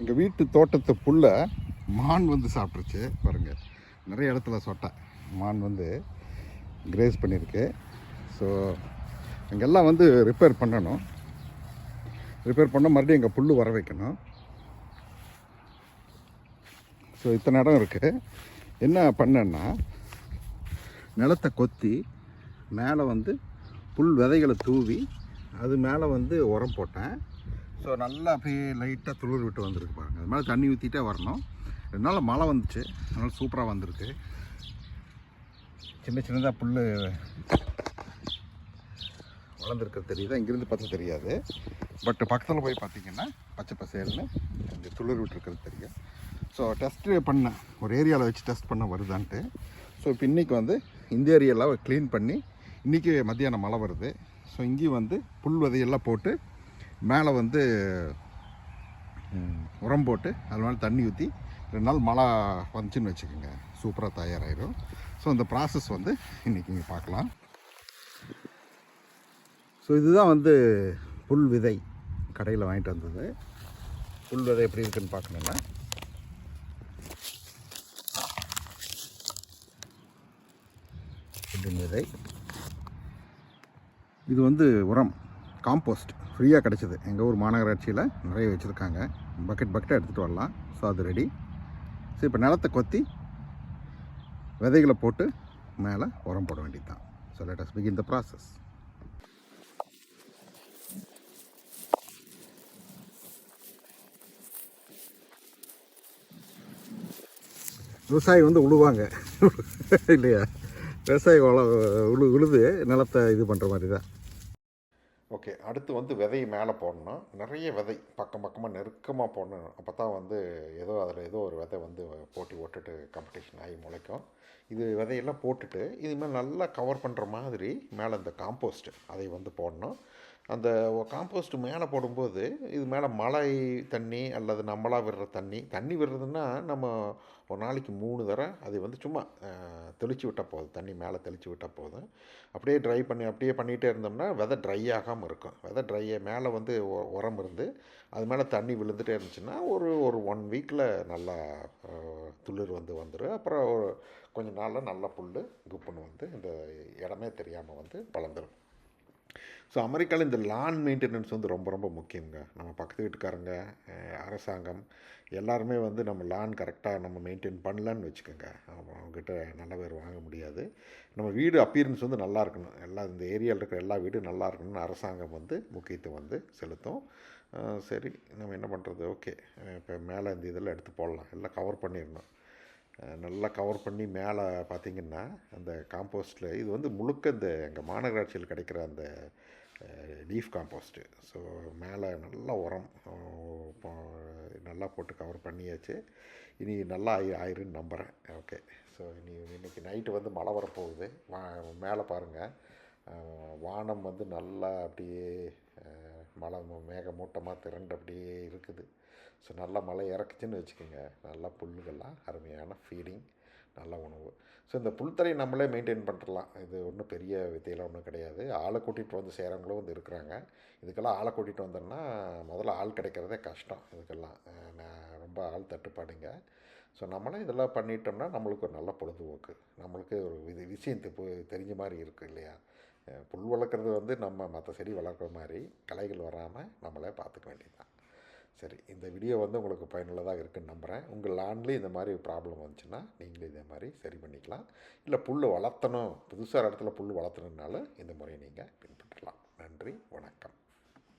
எங்கள் வீட்டு தோட்டத்து புல்லை மான் வந்து சாப்பிட்ருச்சு பாருங்கள் நிறைய இடத்துல சொட்டை. மான் வந்து கிரேஸ் பண்ணியிருக்கு. ஸோ இங்கெல்லாம் வந்து ரிப்பேர் பண்ணணும். ரிப்பேர் பண்ண மறுபடியும் எங்கள் புல் வர வைக்கணும். ஸோ இத்தனை இடம் இருக்குது என்ன பண்ணேன்னா நிலத்தை கொத்தி மேலே வந்து புல் விதைகளை தூவி அது மேலே வந்து உரம் போட்டேன். ஸோ நல்லா அப்படியே லைட்டாக துளிர் விட்டு வந்திருக்கு பாருங்க. அது மேலே தண்ணி ஊற்றிட்டே வரணும். ரெண்டு நாள் மழை வந்துச்சு. அதனால் சூப்பராக வந்திருக்கு. சின்ன சின்னதாக புல் வளர்ந்துருக்கிறது தெரியுது? இங்கேருந்து பார்த்தா தெரியாது. பட் பக்கத்தில் போய் பார்த்தீங்கன்னா பச்சை பசேல்னு இந்த துளிர் விட்டுருக்கிறது தெரியும். ஸோ டெஸ்ட்டு பண்ணேன் ஒரு ஏரியாவில் வச்சு டெஸ்ட் பண்ண வருதான்ட்டு. ஸோ இப்போ இன்றைக்கி வந்து இந்த ஏரியாவில் க்ளீன் பண்ணி இன்றைக்கி மத்தியானம் மழை வருது. ஸோ இங்கேயும் வந்து புல் விதையெல்லாம் போட்டு மேலே வந்து உரம் போட்டு அது மேலே தண்ணி ஊற்றி ரெண்டு நாள் மழை வந்துச்சுன்னு வச்சுக்கோங்க. சூப்பராக தயாராகிடும் ஸோ இந்த ப்ராசஸ் வந்து இன்றைக்கி இங்கே பார்க்கலாம். ஸோ இதுதான் வந்து புல் விதை கடையில் வாங்கிட்டு வந்தது. புல் விதை எப்படி இருக்குன்னு பார்க்கணுன்னா புல்லின் விதை. இது வந்து உரம். காம்போஸ்ட் ஃப்ரீயாக கிடச்சிது. எங்கள் ஊர் மாநகராட்சியில் நிறைய வச்சுருக்காங்க. பக்கெட் பக்கெட்டாக எடுத்துகிட்டு வரலாம். ஸோ அது ரெடி ஸோ இப்போ நிலத்தை கொத்தி விதைகளை போட்டு மேலே உரம் போட வேண்டியது தான் so let us begin the process விவசாயி வந்து உழுவாங்க. இல்லையா? விவசாயி உழ உழு உழுது நிலத்தை இது பண்ணுற மாதிரி தான் ஓகே அடுத்து வந்து விதையை மேலே போடணும் நிறைய விதை பக்கம் பக்கமாக நெருக்கமாக போடணும். அப்போ தான் வந்து ஏதோ அதில் ஏதோ ஒரு விதை வந்து போட்டி போட்டுட்டு காம்படிஷன் ஆகி முளைக்கும். இது விதையெல்லாம் போட்டுட்டு இது மேலே நல்லா கவர் பண்ணுற மாதிரி மேலே இந்த காம்போஸ்ட்டு அதை வந்து போடணும். அந்த காம்போஸ்ட் மேலே போடும்போது இது மேலே மழை தண்ணி அல்லது நம்மளாக விடுற தண்ணி தண்ணி விடுறதுன்னா நம்ம ஒரு நாளைக்கு மூணு தடவை அது வந்து சும்மா தெளித்து விட்டால் போதும். தண்ணி மேலே தெளித்து விட்டால் போதும். அப்படியே ட்ரை பண்ணி அப்படியே பண்ணிகிட்டே இருந்தோம்னா விதை ட்ரை ஆகாமல் இருக்கும். விதை ட்ரை மேலே வந்து உரம் இருந்து அது மேலே தண்ணி விழுந்துகிட்டே இருந்துச்சுன்னா ஒரு ஒரு ஒன் வீக்கில் நல்லா துளிர் வந்து வந்துடும் அப்புறம் ஒரு கொஞ்ச நாளில் நல்லா புல் குப்புன்னு வந்து இந்த இடமே தெரியாமல் வந்து வளர்ந்துடும் ஸோ அமெரிக்காவில் இந்த லான் மெயின்டெனன்ஸ் வந்து ரொம்ப ரொம்ப முக்கியங்க நம்ம பக்கத்து வீட்டுக்காரங்க அரசாங்கம் எல்லாருமே வந்து நம்ம லான் கரெக்டாக நம்ம மெயின்டைன் பண்ணலன்னு வச்சுக்கோங்க. அவங்க- அவங்ககிட்ட நல்ல பேர் வாங்க முடியாது. நம்ம வீடு அப்பியரன்ஸ் வந்து நல்லா இருக்கணும். எல்லா இந்த ஏரியாவில் இருக்கிற எல்லா வீடும் நல்லா இருக்கணும்னு அரசாங்கம் வந்து முக்கியத்துவம் வந்து செலுத்தும். சரி நம்ம என்ன பண்ணுறது ஓகே. இப்போ மேலே இந்த இதெல்லாம் எடுத்து போடலாம். எல்லாம் கவர் பண்ணிடணும். நல்லா கவர் பண்ணி மேலே பார்த்தீங்கன்னா அந்த காம்போஸ்ட்டில் இது வந்து முழுக்க இந்த எங்கள் மாநகராட்சியில் கிடைக்கிற அந்த லீஃப் காம்போஸ்ட்டு ஸோ மேலே நல்லா உரம் நல்லா போட்டு கவர் பண்ணியாச்சு. இனி நல்லா ஆயி ஆயிருன்னு நம்புகிறேன் ஓகே ஸோ இனி இன்னைக்கு நைட்டு வந்து மழை வரப்போகுது. வா மேலே பாருங்கள் வானம் வந்து நல்லா அப்படியே மழை மேகமூட்டமாக திரண்டு அப்படியே இருக்குது. ஸோ நல்லா மழை இறக்குச்சுன்னு வச்சுக்கோங்க. நல்லா புல்லுகள்லாம் அருமையான ஃபீலிங் நல்ல உணவு. ஸோ இந்த புல்தரையை நம்மளே மெயின்டைன் பண்ணுறலாம் இது ஒன்றும் பெரிய வித்தையெல்லாம் ஒன்றும் கிடையாது. ஆளை கூட்டிகிட்டு வந்து செய்கிறவங்களும் வந்து இருக்கிறாங்க. இதுக்கெல்லாம் ஆளை கூட்டிகிட்டு வந்தோம்னா முதல்ல ஆள் கிடைக்கிறதே கஷ்டம். இதுக்கெல்லாம் ரொம்ப ஆள் தட்டுப்பாடுங்க. ஸோ நம்மளே இதெல்லாம் பண்ணிட்டோம்னா நம்மளுக்கு ஒரு நல்ல பொழுதுபோக்கு. நம்மளுக்கு ஒரு இது விஷயம் தெ- தெரிஞ்ச மாதிரி இருக்குது இல்லையா? புல் வளர்க்குறது வந்து நம்ம மற்ற செடி வளர்க்குற மாதிரி கலைகள் வராமல் நம்மளே பார்த்துக்க வேண்டியது தான் சரி இந்த வீடியோ வந்து உங்களுக்கு பயனுள்ளதாக இருக்குன்னு நம்புகிறேன் உங்கள் லேண்ட்லேயும் இந்த மாதிரி ப்ராப்ளம் வந்துச்சுன்னா நீங்களும் இதே மாதிரி சரி பண்ணிக்கலாம். இல்லை புல் வளர்த்தணும் புதுசாக இடத்துல புல் வளர்த்தணுன்னாலும் இந்த முறையை நீங்கள் பின்பற்றலாம். நன்றி வணக்கம்.